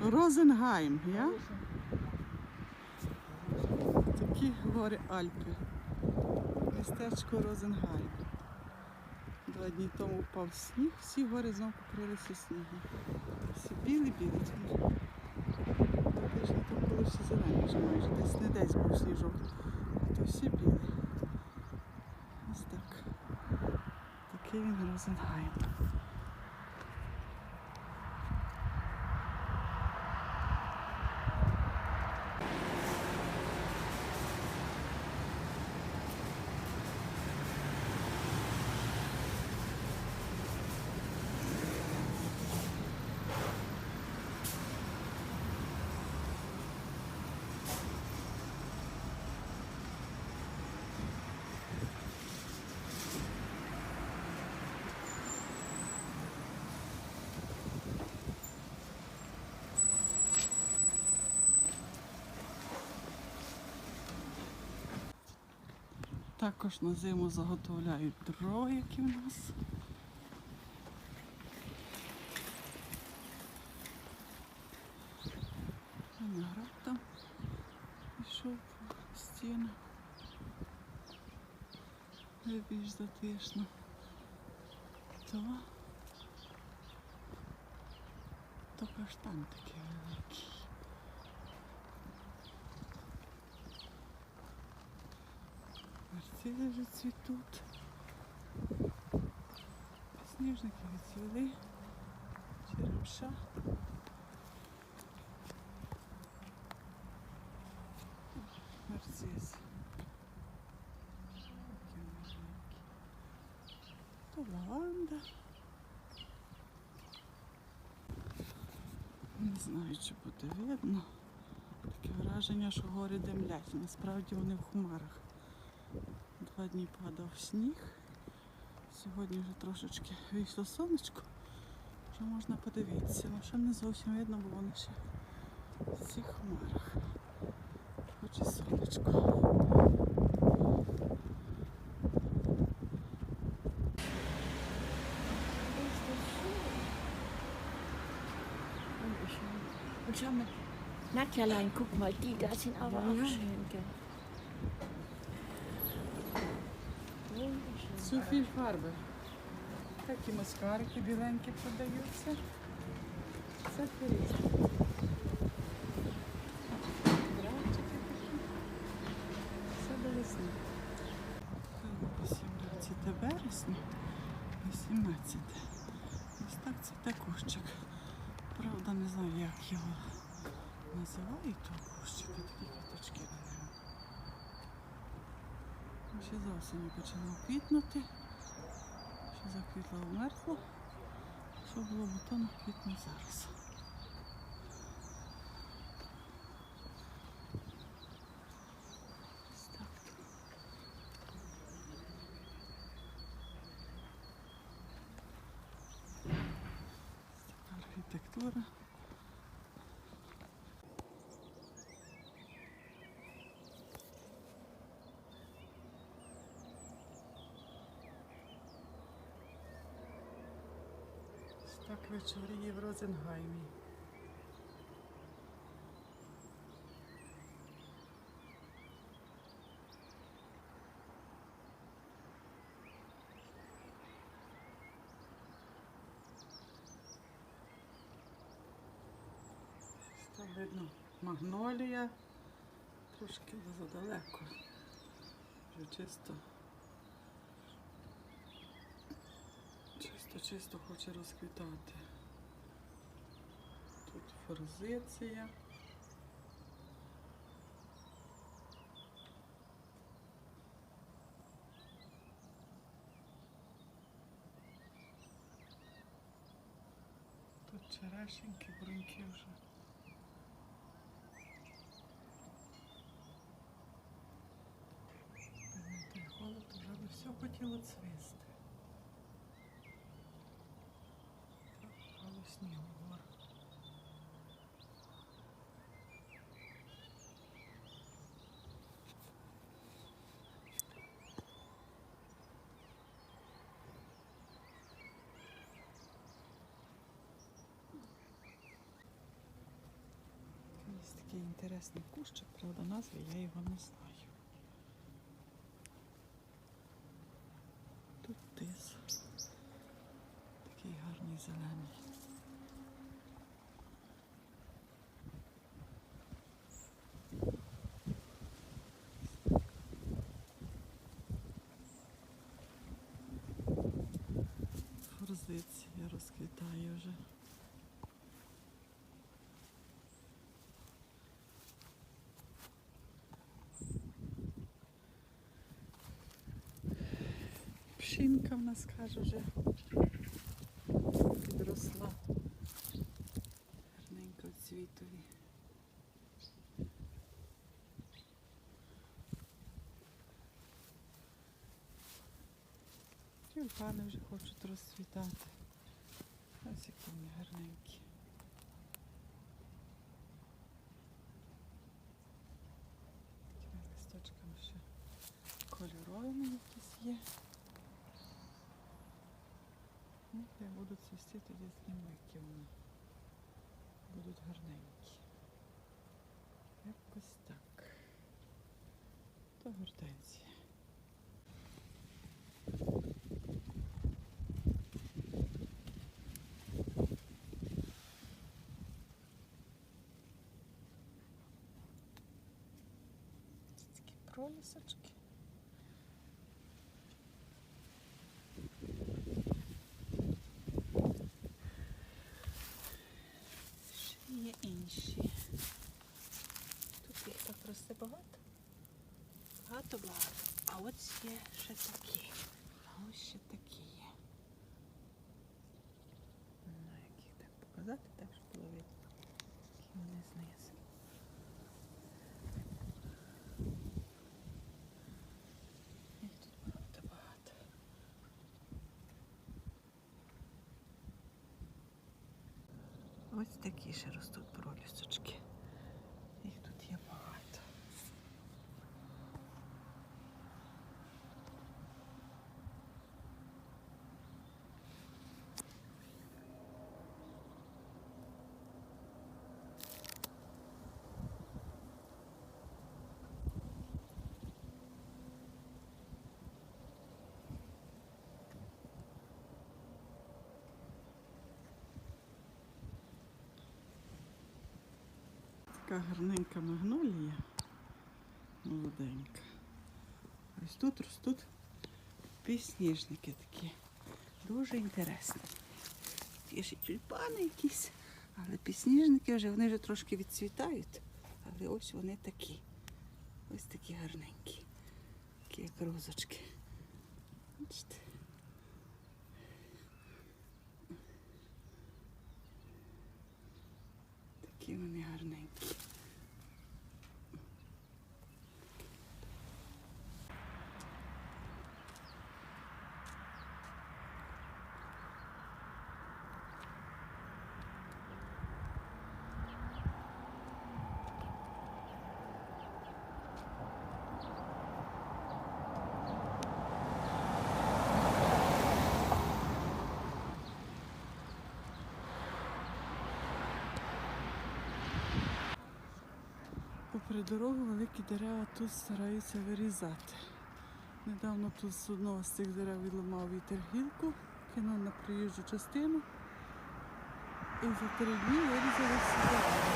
Розенгайм, я? Такі гори Альпи. Містечко Розенгайм. Два дні тому впав сніг, всі гори знову покрилися снігом. Всі білі-білі. Тижні тому були всі зелені, вже майже десь не десь був сніжок. А то всі білі. Ось так. Такий він Розенгайм. Також на зиму заготовляють дрова, які в нас. Виноград там пішов по стіну. Де більш затишно. То, то каштан такий великий. Нарцизи вже цвітуть. Сніжники відцвіли. Черемша. Нарцис. То лаванда. Не знаю, чи буде видно. Таке враження, що гори димлять. Насправді вони в хмарах. Два дні падав сніг. Сьогодні вже трошечки вийшло сонечко. Вже можна подивитися. Ну ще не зовсім видно, бо вони ще в цих хмарах. Хоч і сонечко. Und schau mal, Nadjalein, guck mal, die da sind aber auch schön, gell? Суфіль фарби. Такі маскарики біленькі продаються. Це туристи. Братчики такі. Все до весни. По 17 вересня. 18. Ось так це кущик. Правда, не знаю, як його називають кущика, такі квіточки. Ще за осені почало квітнути. Що заквітло вмерзло. Що було бутону квітне зараз. Архітектура. Так вечоріє в Розенгаймі. Там видно магнолія. Трошки задалеко. Вже чисто. Чисто, хоче розквітати. Тут форзиція. Тут черешеньки, бруньки вже. Холод вже все хотіло цвісти. Снігогор. Ось такий інтересний кущик, правда, назви я його не знаю. Тут тис. Такий гарний зелений. Розквітає вже. Пшінка в нас каже вже підросла. Гарненько цвітові. Тюльпани вже хочуть розцвітати. Ось які вони гарненькі. Листочками ще кольоровими якісь є. Ну, як будуть цвісти, тоді зніму, які вони будуть гарненькі. Якось так. То гортензія. Це такі пролісочки. Ще є інші. Тут їх так росте багато. Багато багато. А ось є ще такі. А ось ще такі є. Не знаю, як їх так показати, так щоб було видно. Які вони знизу. Їх тут багато багато. Ось такі ще ростуть пролісочки. Їх тут є багато. Така гарненька магнолія. Молоденька. Ось тут ростуть підсніжники такі. Дуже інтересні. Є ще тюльпани якісь, але підсніжники вже вони вже трошки відцвітають. Але ось вони такі. Ось такі гарненькі. Такі як розочки. Бачите? Такі вони гарненькі. Попри дорогу великі дерева тут стараються вирізати. Недавно тут з одного з цих дерев відламав вітер гілку, кинув на проїжджу частину і за три дні вирізали всі дерева,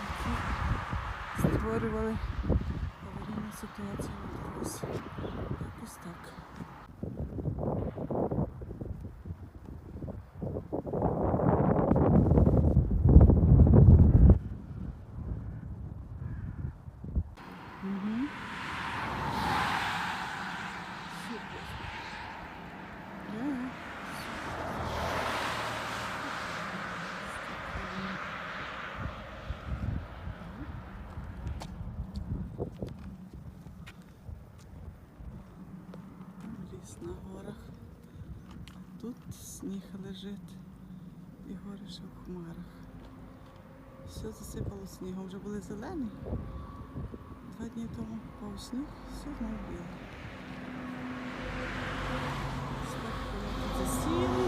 які створювали аварійну ситуацію навкруг. Якось так. Угу. Да. Ліс на горах. А тут сніг лежить і гори ще в хмарах. Все засипало снігом, вже були зелені. Два дні тому впав сніг, все знову біло. Спокійно засіяли.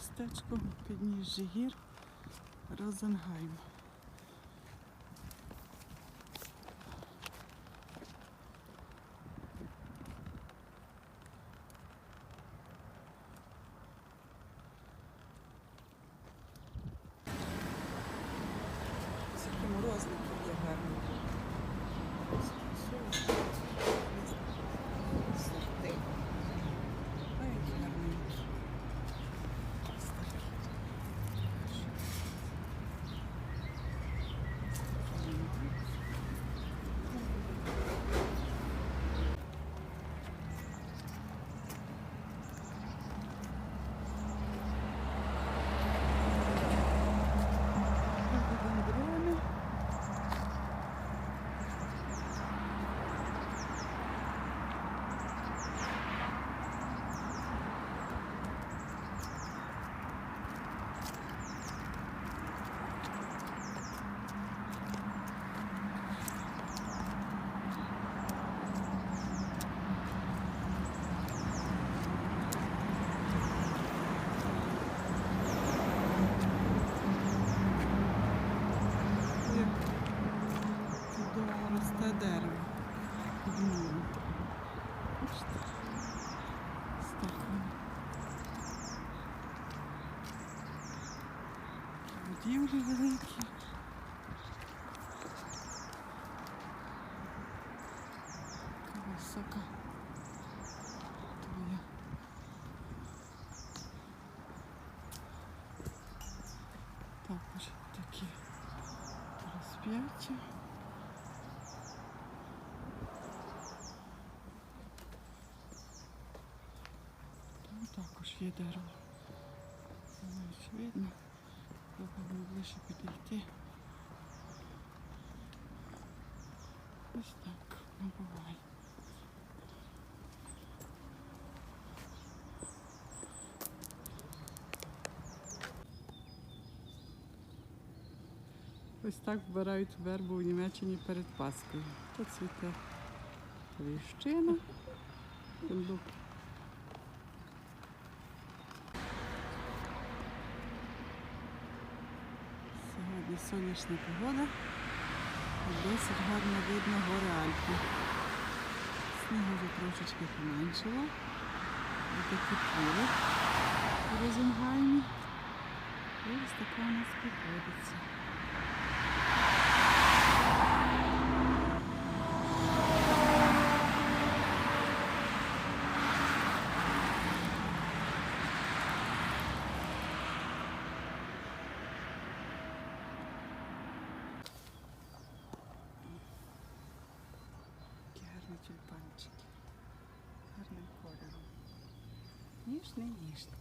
Містечко у підніжжі гір Розенгайм. Такі морозники є гарні. Сорти. Ой, які гарні. Ось такі. Рододендрони. Як чудово росте дерево під муром. Бачите? Ось так воно. Великі. Така висока. Твоя. Також такі розп'яття. Там також є дерево. Чи видно. Ближче підійти. Ось так воно буває. Ось так вбирають вербу в Німеччині перед Паскою. Тут цвіте тріщина, фундук. Сьогодні сонячна погода. Досить гарно видно гори Альпи. Снігу вже трошечки поменшило. Ось такі у Розенгаймі. І ось така у нас приходиться. Такі гарні тюльпанчики. Гарним кольором. Ніжний, ніжний.